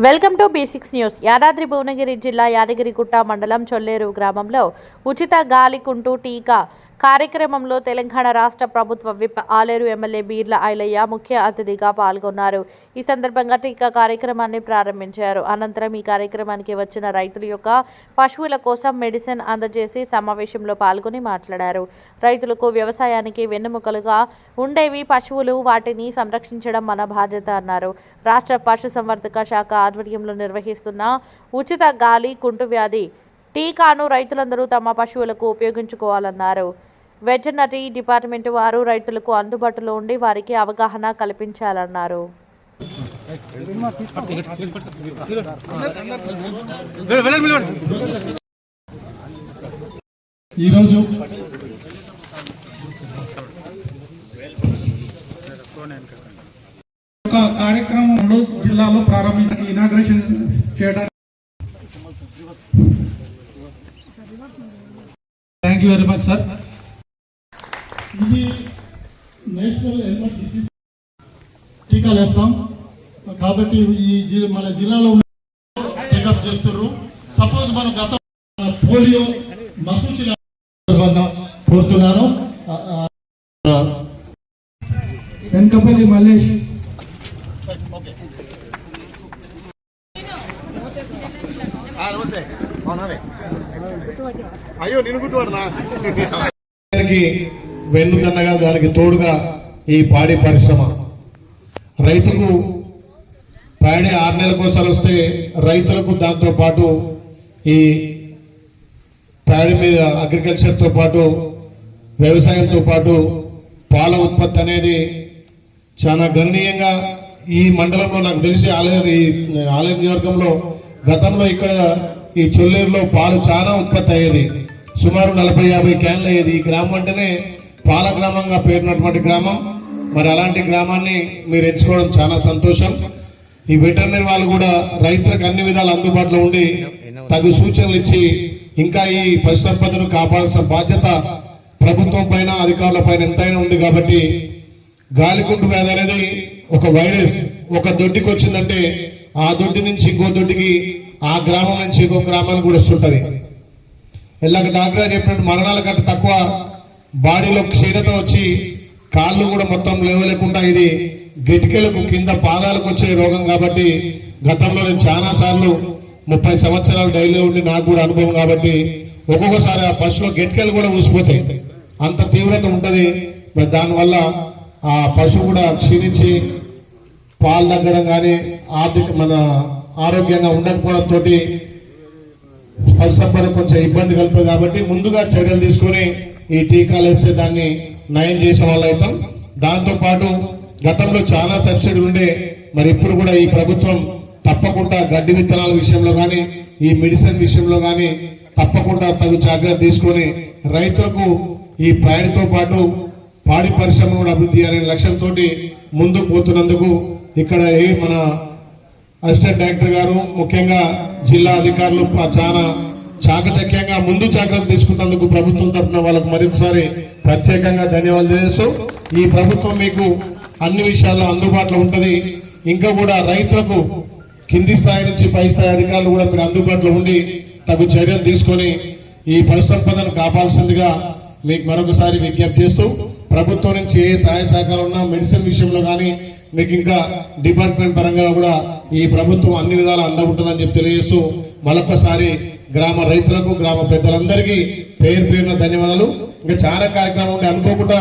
Welcome to Basics News. Yadadri Bhuvanagiri జిల్లా యాదగిరిగుట్ట మండలం చొల్లేరు గ్రామంలో ఉచిత గాలికుంటూ టీకా కార్యక్రమంలో తెలంగాణ రాష్ట్ర ప్రభుత్వ విప్ ఆలేరు ఎమ్మెల్యే బీర్ల ఐలయ్య ముఖ్య అతిథిగా పాల్గొన్నారు. ఈ సందర్భంగా టీకా కార్యక్రమాన్ని ప్రారంభించారు. అనంతరం ఈ కార్యక్రమానికి వచ్చిన రైతుల యొక్క పశువుల కోసం మెడిసిన్ అందజేసి సమావేశంలో పాల్గొని మాట్లాడారు. రైతులకు వ్యవసాయానికి వెన్నెముకలుగా ఉండేవి పశువులు వాటిని సంరక్షించడం మన బాధ్యత అన్నారు. రాష్ట్ర పశుసంవర్ధక శాఖ ఆధ్వర్యంలో నిర్వహిస్తున్న ఉచిత గాలి కుంటు వ్యాధి టీకాను రైతులందరూ తమ పశువులకు ఉపయోగించుకోవాలన్నారు. వెటర్నరీ డిపార్ట్మెంట్ వారు రైతులకు అందుబాటులో ఉండి వారికి అవగాహన కల్పించాలన్నారు. ఈరోజు ఒక జిల్లాలో ప్రారంభించి ఇనాగ్రేషన్ చేయడానికి thank you very much sir ఇది నేషనల్ హెల్మెట్ డిసీజ్ టీకాలు వేస్తాం. కాబట్టి ఈ మన జిల్లాలో టేకప్ చేస్తున్నారు సపోజ్ మన గత పోలియో మసూచి కోరుతున్నాను ఆ, ఆ, వెంకపల్లి మల్లేష్. అయ్యో నేను గుర్తుపడనా? వెన్నుదన్నగా దానికి తోడుగా ఈ పాడి పరిశ్రమ. రైతుకు పాడి ఆరు నెలలకోసారి వస్తే రైతులకు దాంతో పాటు ఈ పాడి మీద అగ్రికల్చర్తో పాటు వ్యవసాయంతో పాటు పాల ఉత్పత్తి అనేది చాలా గణనీయంగా ఈ మండలంలో నాకు తెలిసి ఆలయం ఈ ఆలయం నియోజకంలో గతంలో ఇక్కడ ఈ చొల్లేరులో పాలు చాలా ఉత్పత్తి అయ్యేది. సుమారు నలభై యాభై క్యాన్లు అయ్యేది. ఈ గ్రామం అంటేనే పాల గ్రామంగా పేరున్నటువంటి గ్రామం. మరి అలాంటి గ్రామాన్ని మీరు ఎంచుకోవడం చాలా సంతోషం. ఈ వెటర్నరీ వాళ్ళు కూడా రైతులకు అన్ని విధాలు అందుబాటులో ఉండి తగు సూచనలు ఇచ్చి ఇంకా ఈ పశుసంపదను కాపాడాల్సిన బాధ్యత ప్రభుత్వం పైన అధికారుల పైన ఎంతైనా ఉంది కాబట్టి గాలికుంటు వ్యాధి అనేది ఒక వైరస్ ఒక దొడ్డికి వచ్చిందంటే ఆ దొడ్డి నుంచి ఇంకో దొడ్డికి ఆ గ్రామం నుంచి ఇంకో గ్రామానికి కూడా వస్తుంటది. ఇలాగ డాక్టర్ చెప్పినట్టు మరణాల కంటే తక్కువ బాడీలో క్షీణత వచ్చి కాళ్ళు కూడా మొత్తం లేవలేకుండా ఇది గిటికలకు కింద పాదాలకు వచ్చే రోగం కాబట్టి గతంలో నేను చాలా సార్లు ముప్పై సంవత్సరాలు డైలీ ఉండి నాకు కూడా అనుభవం కాబట్టి ఒక్కొక్కసారి ఆ పశువులో గిటికలు కూడా ఊసిపోతాయి. అంత తీవ్రత ఉంటుంది. మరి దానివల్ల ఆ పశువు కూడా క్షీణించి పాలు తగ్గడం కానీ ఆర్థిక మన ఆరోగ్యంగా ఉండకపోవడంతో పశు సంపద కొంచెం ఇబ్బంది కలుగుతుంది కాబట్టి ముందుగా చర్యలు తీసుకొని ఈ టీకాలు వేస్తే దాన్ని నయం చేసే వాళ్ళు అవుతాం. దాంతోపాటు గతంలో చాలా సబ్సిడీ ఉండే మరి ఇప్పుడు కూడా ఈ ప్రభుత్వం తప్పకుండా గడ్డి విత్తనాల విషయంలో కానీ ఈ మెడిసిన్ విషయంలో కానీ తప్పకుండా తగు జాగ్రత్త తీసుకొని రైతులకు ఈ ప్యాడ్తో పాటు పాడి పరిశ్రమ కూడా అభివృద్ధి చేయాలనే లక్ష్యంతో ముందుకు పోతున్నందుకు ఇక్కడ ఏ మన అసిస్టెంట్ డైరెక్టర్ గారు ముఖ్యంగా జిల్లా అధికారులు చాలా చాకచక్యంగా ముందు జాగ్రత్త తీసుకున్నందుకు ప్రభుత్వం తరఫున వాళ్ళకు మరొకసారి ప్రత్యేకంగా ధన్యవాదాలు తెలియజేస్తూ ఈ ప్రభుత్వం మీకు అన్ని విషయాల్లో అందుబాటులో ఉంటుంది. ఇంకా కూడా రైతులకు కింది స్థాయి నుంచి పై స్థాయి అధికారులు కూడా మీరు అందుబాటులో ఉండి తగు చర్యలు తీసుకొని ఈ పశు కాపాల్సిందిగా మీకు మరొకసారి విజ్ఞప్తి చేస్తూ ప్రభుత్వం నుంచి ఏ సహాయ సహకారం ఉన్నా మెడిసిన్ విషయంలో కానీ మీకు ఇంకా డిపార్ట్మెంట్ పరంగా కూడా ఈ ప్రభుత్వం అన్ని విధాలు అండ ఉంటుందని చెప్పి తెలియజేస్తూ మరొకసారి గ్రామ రైతులకు గ్రామ పెద్దలందరికీ పేరు పేరున ధన్యవాదాలు. ఇంకా చాలా కార్యక్రమం ఉండే అనుకోకుండా